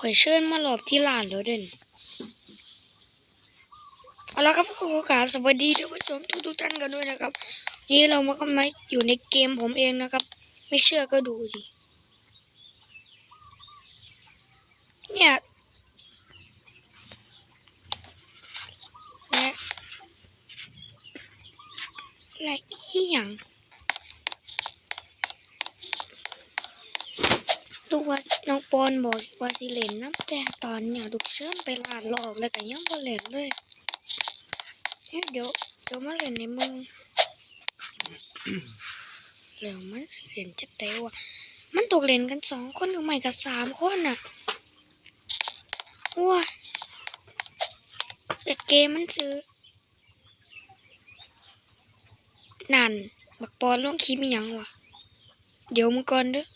ข่อยเชิญมาหลอบที่ร้านแล้วเด่นเอาละครับขอกราบสวัสดีท่านผู้ชมทุกๆท่านกันด้วยนะครับ นี่เรามาก็มาอยู่ในเกมผมเองนะครับ ไม่เชื่อก็ดูดิเนี่ยและและอีหยัง ลูกว่าน้องปอนบอกว่าสิเล่นน้ำแต่ตอนเนี่ยลูกเชิญไปลาดหลอกแล้วก็ยังบ่เล่นเลยเฮ้ยเดี๋ยวเดี๋ยวมาเล่นในมึงแล้วมันสิเล่นจักไดวะมันตกเล่นกันสองคนหรือไม่ก็สามคนน่ะว้าแต่เกมมันซื้อ นั่น บักปอนลงคลิปอีหยังวะเดี๋ยวมึงก่อนเด้อ